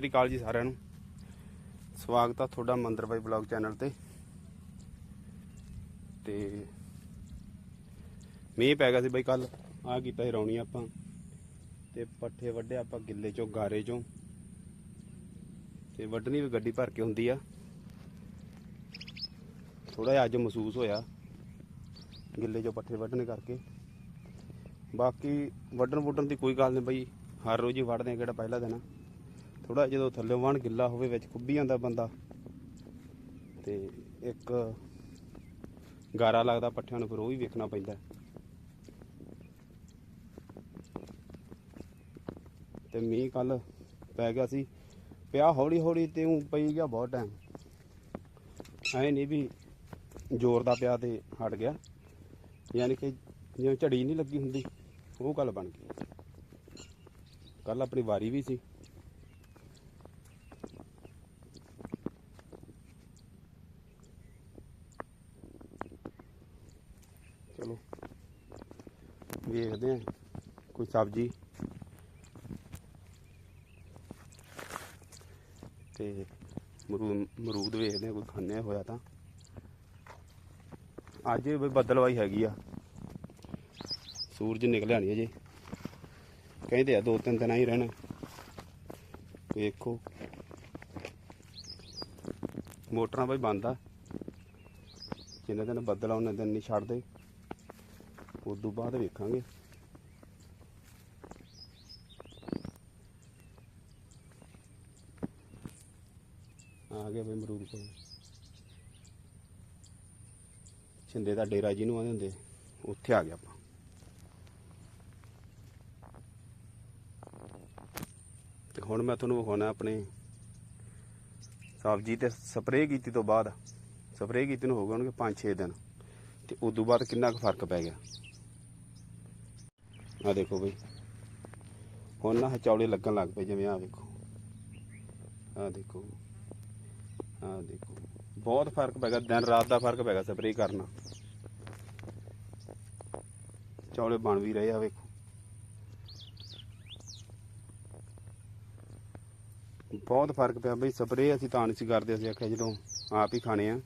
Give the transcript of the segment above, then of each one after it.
ਸ੍ਰੀ ਅਕਾਲ ਜੀ ਸਾਰਿਆਂ ਨੂੰ। ਸਵਾਗਤ ਆ ਤੁਹਾਡਾ ਮੰਦਰ ਬਾਈ ਬਲੌਗ ਚੈਨਲ ਤੇ। ਤੇ ਮੀਂਹ ਪੈ ਗਿਆ ਸੀ ਬਾਈ ਕੱਲ ਆ ਕੀਤਾ ਸੀ ਰੌਣੀ ਆਪਾਂ। ਤੇ ਪੱਠੇ ਵੱਢੇ ਆਪਾਂ ਗਿੱਲੇ ਚੋਂ, ਗਾਰੇ ਚੋਂ। ਤੇ ਵੱਢਣੀ ਵੀ ਗੱਡੀ ਭਰ ਕੇ ਹੁੰਦੀ ਆ। ਥੋੜਾ ਜਿਹਾ ਅੱਜ ਮਹਿਸੂਸ ਹੋਇਆ ਗਿੱਲੇ ਚੋਂ ਪੱਠੇ ਵੱਢਣੇ ਕਰਕੇ। ਬਾਕੀ ਵੱਢਣ ਵੁੱਢਣ ਦੀ ਕੋਈ ਗੱਲ ਨਹੀਂ ਬਈ, ਹਰ ਰੋਜ਼ ਹੀ ਵੱਢਦੇ ਆ ਕਿਹੜਾ ਪਹਿਲਾ ਦਿਨ ਥੋੜਾ ਜਦੋਂ ਥੱਲੇ ਵਣ ਗਿੱਲਾ ਹੋਵੇ, ਵਿੱਚ ਖੁੱਬੀ ਜਾਂਦਾ ਬੰਦਾ। ਤੇ ਇੱਕ ਗਾਰਾ ਲੱਗਦਾ ਪੱਠਿਆਂ ਨੂੰ, ਫਿਰ ਉਹ ਵੀ ਵੇਖਣਾ ਪੈਂਦਾ। ਤੇ ਮੀਂਹ ਕੱਲ ਪੈ ਗਿਆ ਸੀ। ਪਿਆ ਹੌਲੀ ਹੌਲੀ ਤੇ ਉਹ ਪਈ ਗਿਆ ਬਹੁਤ ਟਾਈਮ ਐ ਨਹੀਂ ਵੀ ਜ਼ੋਰ ਦਾ ਪਿਆ ਤੇ ਹਟ ਗਿਆ। ਯਾਨੀ ਕਿ ਜਿਵੇਂ ਝੜੀ ਨਹੀਂ ਲੱਗੀ ਹੁੰਦੀ, ਉਹ ਗੱਲ ਬਣ ਗਈ। ਕੱਲ ਆਪਣੀ ਵਾਰੀ ਵੀ ਸੀ। ਚਲੋ। ਵੇਖਦੇ ਆ, ਕੋਈ ਸਬਜ਼ੀ। ਤੇ ਮਰੂ, ਮਰੂਦ ਵੇਖਦੇ ਆ, ਕੋਈ ਖਾਣੇ ਹੋਇਆ ਤਾਂ। ਅੱਜ ਵੀ ਬੱਦਲਵਾਈ ਹੈਗੀ ਆ। ਸੂਰਜ ਨਿਕਲਿਆ ਨਹੀਂ ਅਜੇ। ਕਹਿੰਦੇ ਆ ਦੋ ਤਿੰਨ ਦਿਨ ਹੀ ਰਹਿਣਾ। ਵੇਖੋ। ਮੋਟਰਾਂ ਬਈ ਬੰਦ ਆ। ਜਿੰਨੇ ਦਿਨ ਬੱਦਲ ਆ ਆਉਣੇ ਦਿਨ ਨਹੀਂ ਛੱਡਦੇ। ਉਦੋਂ ਬਾਅਦ ਵੇਖਾਂਗੇ। ਆ ਗਿਆ ਬਈ ਮਰੂਦ ਕੋਲ। ਛਿੰਦੇ ਦਾ ਡੇਰਾ ਜਿਹਨੂੰ ਆਉਂਦੇ ਹੁੰਦੇ, ਉੱਥੇ ਆ ਗਿਆ ਆਪਾਂ। ਤੇ ਹੁਣ ਮੈਂ ਤੁਹਾਨੂੰ ਵਿਖਾਉਣਾ ਆਪਣੇ ਸਬਜ਼ੀ ਤੇ ਸਪਰੇਅ ਕੀਤੀ ਤੋਂ ਬਾਅਦ। ਸਪਰੇਅ ਕੀਤੀ ਨੂੰ ਹੋ ਗਏ ਹੋਣਗੇ 5-6 ਦਿਨ। ਤੇ ਤੋਂ ਬਾਅਦ ਕਿੰਨਾ ਕੁ ਫ਼ਰਕ ਪੈ ਗਿਆ। ਆ ਦੇਖੋ ਬਈ। ਹੁਣ ਨਾ ਚੌਲੇ ਲੱਗਣ ਲੱਗ ਪਏ, ਜਿਵੇਂ ਆ ਵੇਖੋ। ਆ ਦੇਖੋ। ਆ ਦੇਖੋ। ਬਹੁਤ ਫ਼ਰਕ ਪੈ ਗਿਆ, ਦਿਨ ਰਾਤ ਦਾ ਫ਼ਰਕ ਪੈ ਗਿਆ ਸਪਰੇਅ ਕਰਨਾ। ਚੌਲੇ ਬਣ ਵੀ ਰਹੇ ਆ ਵੇਖੋ। ਬਹੁਤ ਫ਼ਰਕ ਪਿਆ ਬਈ, ਸਪਰੇਅ ਅਸੀਂ ਤਾਂ ਨਹੀਂ ਸੀ ਕਰਦੇ, ਅਸੀਂ ਆਖਿਆ ਜਦੋਂ ਆਪ ਹੀ ਖਾਣੇ ਆ,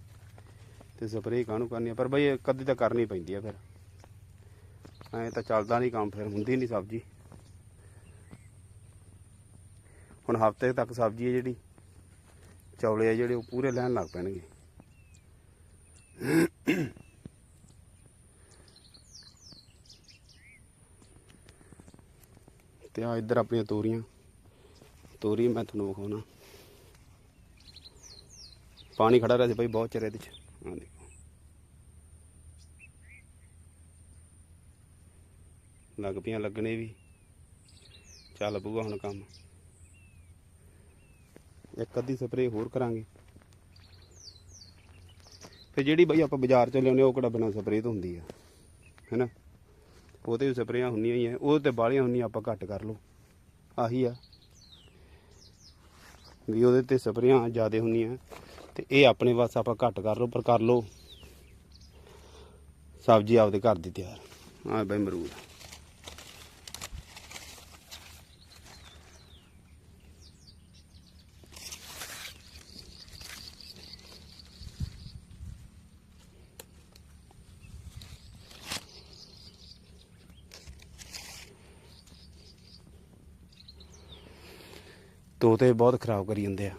ਤੇ ਸਪਰੇਅ ਕਾਹਨੂੰ ਕਰਨੀ ਆ? ਪਰ ਬਈ ਕਦੇ ਤਾਂ ਕਰਨੀ ਪੈਂਦੀ ਆ ਫਿਰ। ਐਂ ਤਾਂ ਚੱਲਦਾ ਨਹੀਂ ਕੰਮ ਫਿਰ, ਹੁੰਦੀ ਨਹੀਂ ਸਬਜ਼ੀ। ਹੁਣ ਹਫ਼ਤੇ ਤੱਕ ਸਬਜ਼ੀ ਹੈ ਜਿਹੜੀ, ਚੌਲੇ ਆ ਜਿਹੜੇ, ਉਹ ਪੂਰੇ ਲੈਣ ਲੱਗ ਪੈਣਗੇ। ਤੇ ਆ ਇੱਧਰ ਆਪਣੀਆਂ ਤੋਰੀਆਂ। ਤੋਰੀ ਮੈਂ ਤੁਹਾਨੂੰ ਵਿਖਾਉਣਾ। ਪਾਣੀ ਖੜਾ ਰਿਹਾ ਸੀ ਭਾਈ ਬਹੁਤ ਚਿਰ ਇਹਦੇ ਚ। ਆ ਦੇਖੋ। ਲੱਗ ਪਈਆਂ ਲੱਗਣੇ ਵੀ। ਚੱਲ ਪਊਗਾ ਹੁਣ ਕੰਮ। ਇੱਕ ਅੱਧੀ ਸਪਰੇਅ ਹੋਰ ਕਰਾਂਗੇ। ਤੇ ਜਿਹੜੀ ਬਈ ਆਪਾਂ ਬਾਜ਼ਾਰ 'ਚ ਲਿਆਉਂਦੇ ਹਾਂ, ਉਹ ਕਿਹੜਾ ਬਿਨਾਂ ਸਪਰੇਅ ਤੋਂ ਹੁੰਦੀ ਆ ਹੈਨਾ? ਉਹ ਤੇ ਵੀ ਸਪਰੇਆਂ ਹੁੰਦੀਆਂ ਹੀ ਆ ਉਹ ਤੇ ਬਾਲੀਆਂ ਹੁੰਦੀਆਂ ਆਪਾਂ ਘੱਟ ਕਰ ਲਓ। ਆਹੀ ਆ। ਵੀ ਉਹਦੇ ਤੇ ਸਪਰੇਆਂ ਜ਼ਿਆਦਾ ਹੁੰਦੀਆਂ ਤੇ ਇਹ ਆਪਣੇ ਵਾਸਤੇ ਆਪਾਂ ਘੱਟ ਕਰ ਲਓ ਪਰ ਕਰ ਲਓ। ਸਬਜ਼ੀ ਆਪਦੇ ਘਰ ਦੀ ਤਿਆਰ। ਆ ਬਈ ਮਰੂਦ ਤੋਤੇ ਬਹੁਤ ਖਰਾਬ ਕਰੀ ਜਾਂਦੇ ਆ।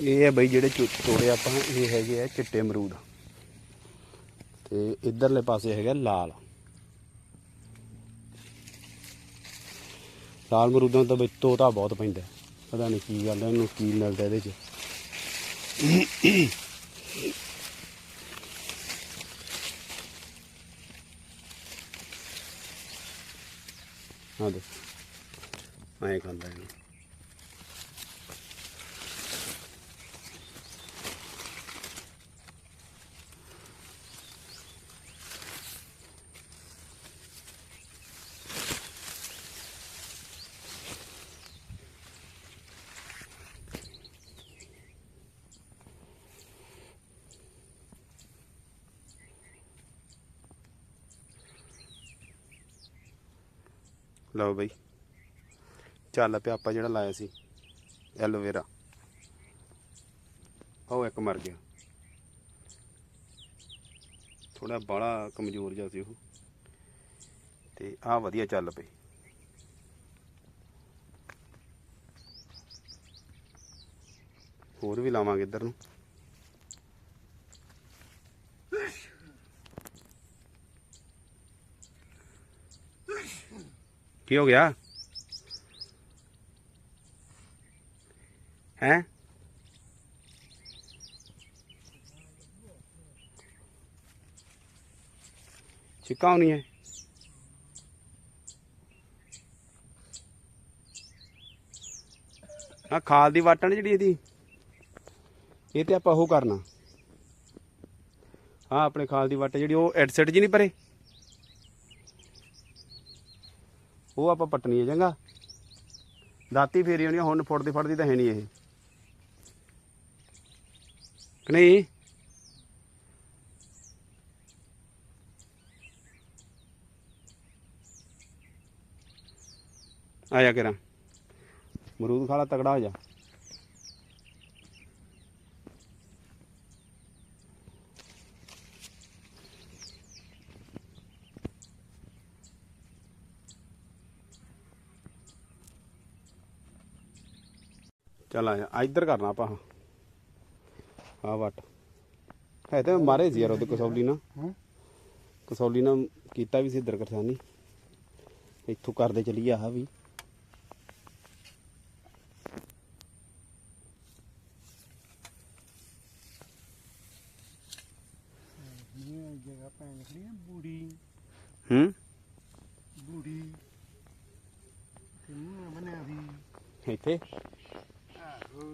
ਇਹ ਹੈ ਬਈ ਜਿਹੜੇ ਚੁ- ਤੋੜੇ ਆਪਾਂ, ਇਹ ਹੈਗੇ ਆ ਚਿੱਟੇ ਅਮਰੂਦ। ਤੇ ਇਧਰਲੇ ਪਾਸੇ ਹੈਗਾ ਲਾਲ। ਲਾਲ ਅਮਰੂਦਾਂ ਤਾਂ ਵਿੱਚ ਤੋਤਾ ਬਹੁਤ ਪੈਂਦਾ। ਪਤਾ ਨਹੀਂ ਕੀ ਗੱਲ ਹੈ ਇਹਨੂੰ ਕੀ ਮਿਲਦਾ ਇਹਦੇ ਚ। ਆ ਦੇ ਆਏ ਖਾਂਦਾ ਇਹਨੂੰ। ਲਓ ਬਈ। ਚੱਲ ਪਿਆ ਆਪਾਂ ਜਿਹੜਾ ਲਾਇਆ ਸੀ, ਐਲੋਵੇਰਾ। ਉਹ ਇੱਕ ਮਰ ਗਿਆ। ਥੋੜਾ ਬਾਹਲਾ ਕਮਜ਼ੋਰ ਜਿਹਾ ਸੀ ਉਹ। ਤੇ ਆ ਵਧੀਆ ਚੱਲ ਪਈ। ਹੋਰ ਵੀ ਲਾਵਾਂਗੇ ਇੱਧਰ ਨੂੰ। ਕੀ ਹੋ ਗਿਆ? ਹੈ? ਚਿੱਕਾ ਨਹੀਂ ਹੈ। ਆ ਖਾਲ ਦੀ ਵਾਟਣ ਜਿਹੜੀ ਇਹਦੀ? ਇਹ ਤੇ ਆਪਾਂ ਉਹ ਕਰਨਾ। ਹਾਂ ਆਪਣੇ ਖਾਲ ਦੀ ਵਾਟ ਜਿਹੜੀ ਉਹ ਐਡਸੈਟ ਜੀ ਨਹੀਂ ਪਰੇ? ਉਹ ਆਪਾਂ ਪੱਟਣੀ ਹੈ ਚੰਗਾ। ਦਾਤੀ ਫੇਰੀ ਹੋਣੀ ਹੁਣ ਫੁੱਟਦੀ ਫੜਦੀ ਤਾਂ ਹੈ ਨਹੀਂ ਇਹ। ਕਿ ਨਹੀਂ? ਆ ਜਾ ਕਰਾਂ। ਮਰੂਦ ਖਾਲਾ ਤਗੜਾ ਹੋ ਜਾ। ਚੱਲ ਆ। ਇੱਧਰ ਕਰਨਾ ਆਪਾਂ। ਆ ਵਟ। ਹੈ ਤੇ ਮਾਰੇ ਸੀ ਯਾਰ ਉਹਦੇ ਕਸੌਲੀ ਨਾ ਕਸੌਲੀ ਨਾਲ ਕੀਤਾ ਵੀ ਸੀ ਇੱਧਰ ਕਰਸਾਨੀ। ਇੱਥੋਂ ਕਰਦੇ ਵੀ ਖੜੀ ਆ ਬੂੜੀ ਹੂੰ? ਬੂੜੀ। ਤੇ ਮੂੰਹ ਬਣਿਆ ਵੀ ਇੱਥੇ? ਆਹੋ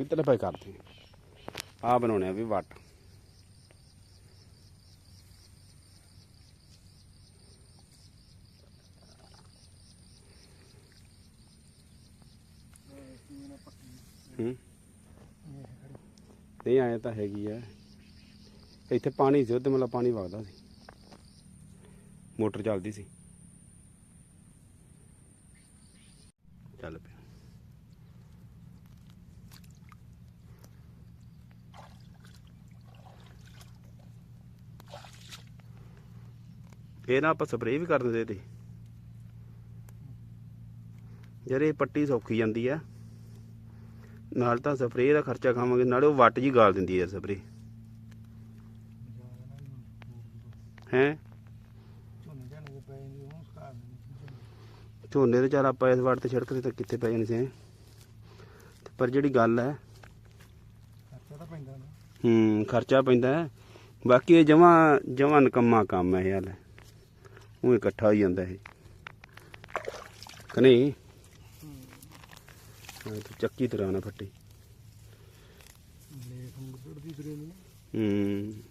ਇੱਧਰ ਪਏ ਕਰਦੇ ਆ ਬਣਾਉਣੇ ਆ ਵੀ ਵੱਟ ਹੂੰ ਨਹੀਂ ਆਏ ਤਾਂ ਹੈਗੀ ਆ। ਇੱਥੇ ਪਾਣੀ ਸੀ, ਉਹਦੇ ਮਤਲਬ ਪਾਣੀ ਵਗਦਾ ਸੀ। ਮੋਟਰ ਚੱਲਦੀ ਸੀ। ਚੱਲ ਪਿਆ। ਇਹ ਨਾ ਆਪਾਂ ਸਪਰੇਅ ਵੀ ਕਰ ਦਿੰਦੇ ਤੇ। ਯਾਰ ਇਹ ਪੱਟੀ ਸੌਖੀ ਜਾਂਦੀ ਆ। ਨਾਲ ਤਾਂ ਸਪਰੇਅ ਦਾ ਖਰਚਾ ਖਾਵਾਂਗੇ ਨਾਲੇ ਉਹ ਵੱਟ ਜੀ ਗਾਲ ਦਿੰਦੀ ਆ ਸਪਰੇਅ ਹੈ? ਝੋਨੇ ਦੇ ਚੱਲ ਆਪਾਂ ਇਸ ਵਾਰ ਤੇ ਛਿੜਕਦੇ ਤਾਂ ਕਿੱਥੇ ਪੈ ਜਾਣੇ ਸੀ ਪਰ ਜਿਹੜੀ ਗੱਲ ਹੈ ਖਰਚਾ ਪੈਂਦਾ ਹੂੰ ਖਰਚਾ ਪੈਂਦਾ ਹੈ। ਬਾਕੀ ਇਹ ਜਮਾ ਜਮਾ ਨਕੰਮਾ ਕੰਮ ਹੈ ਯਾਰ ਉਹ ਇਕੱਠਾ ਹੋ ਜਾਂਦਾ ਇਹ। ਕਿ ਨਹੀਂ? ਹਾਂ ਤੇ ਚੱਕੀ ਤਰ੍ਹਾਂ ਨਾ ਫੱਟੀ। ਨੂੰ। ਹੂੰ।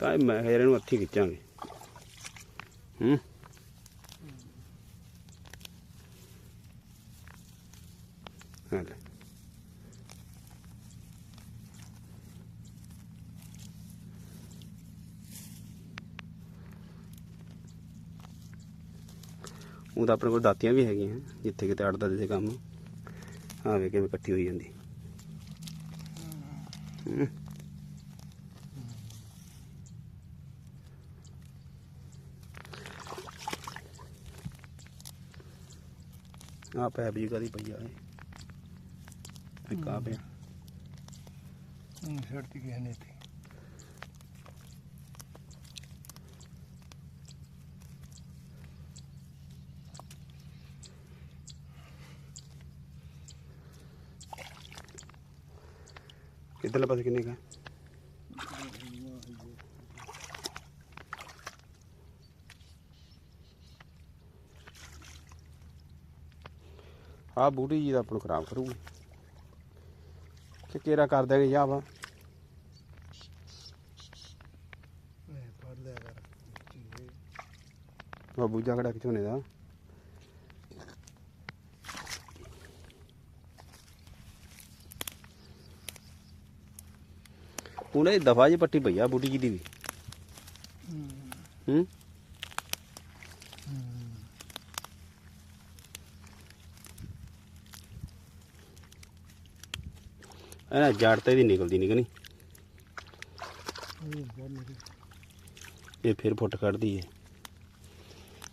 ਤਾਂ ਮੈਂ ਇਹਨੂੰ ਹੱਥੀ ਖਿੱਚਾਂਗੇ। ਹੂੰ। ਹਾਂ ਉਹ ਤਾਂ ਆਪਣੇ ਕੋਲ ਦਾਤੀਆਂ ਵੀ ਹੈਗੀਆਂ, ਜਿੱਥੇ ਕਿਤੇ ਅੜਦਾ ਦੇ ਕੰਮ। ਆ ਕਿਵੇਂ ਇਕੱਠੀ ਹੋਈ ਜਾਂਦੀ। ਆ ਪੈਪ ਜੀ ਕਦੀ ਪਈ ਆ ਇਹ। ਇੱਕ ਪਿਆ। ਉਹਨੂੰ ਛੱਡਤੀ ਕਿਸੇ ਨੇ ਤੇ ਇੱਧਰਲੇ ਪਾਸੇ ਕਿੰਨੇ ਕਾ ਆ? ਬੂਟੀ ਜੀ ਦਾ ਆਪਾਂ ਨੂੰ ਖਰਾਬ ਕਰੂਗੀ। ਕਿ ਕੇਰਾ ਕਰ ਦੇਗੇ ਜਾਂ ਵਾ ਮੈਂ ਫੜ ਲਿਆ ਕਰ। ਚੀਏ ਬਾਬੂ ਜਾ ਖੜਾ ਝੋਨੇ ਦਾ? ਉਹਨੇ ਦਫਾ ਜੀ ਪੱਟੀ ਪਈ ਆ ਬੂਟੀ ਜੀ ਦੀ ਵੀ। ਹੂੰ। ਇਹਨਾਂ ਜੜ ਤੇ ਦੀ ਨਿਕਲਦੀ ਨਹੀਂ? ਕਨੀ ਇਹ ਫਿਰ ਫੁੱਟ ਕੱਢਦੀ ਹੈ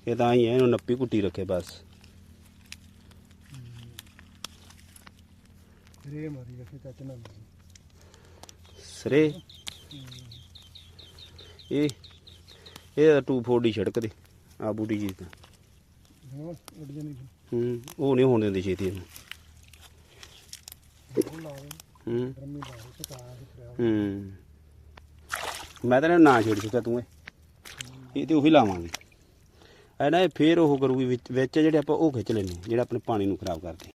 ਇਹ ਤਾਂ ਹੀ ਹੈ ਇਹਨੂੰ ਨੱਪੀ ਕੁੱਟੀ ਰੱਖੇ ਬਸ। ਰੇ ਮਾਰੀ ਰੱਖੇ ਚਾਚਾ ਨਾਲ। ਸਰੇ। ਇਹ ਇਹ ਟੂ ਫੋਰਡੀ ਸੜਕ ਦੇ ਆ ਬੂਟੀ ਜੀ ਹਾਂ ਹੂੰ ਉਹ ਨਹੀਂ ਹੋਣ ਦਿੰਦੀ ਛੇਤੀ। ਇਹਨੂੰ ਹੂੰ। ਦਾ ਮੈਂ ਤਾਂ ਇਹਨੂੰ ਨਾ ਛੇੜ ਚੁੱਕਾ ਤੂੰ ਇਹ। ਇਹ ਤੇ ਉਹੀ ਲਾਵਾਂਗੇ। ਐ ਨਾ ਇਹ ਫੇਰ ਉਹ ਕਰੂਗੀ ਵਿੱਚ ਵਿੱਚ ਜਿਹੜੇ ਆਪਾਂ ਉਹ ਖਿੱਚ ਲੈਣੇ ਜਿਹੜਾ ਆਪਣੇ ਪਾਣੀ ਨੂੰ ਖਰਾਬ ਕਰਦੇ।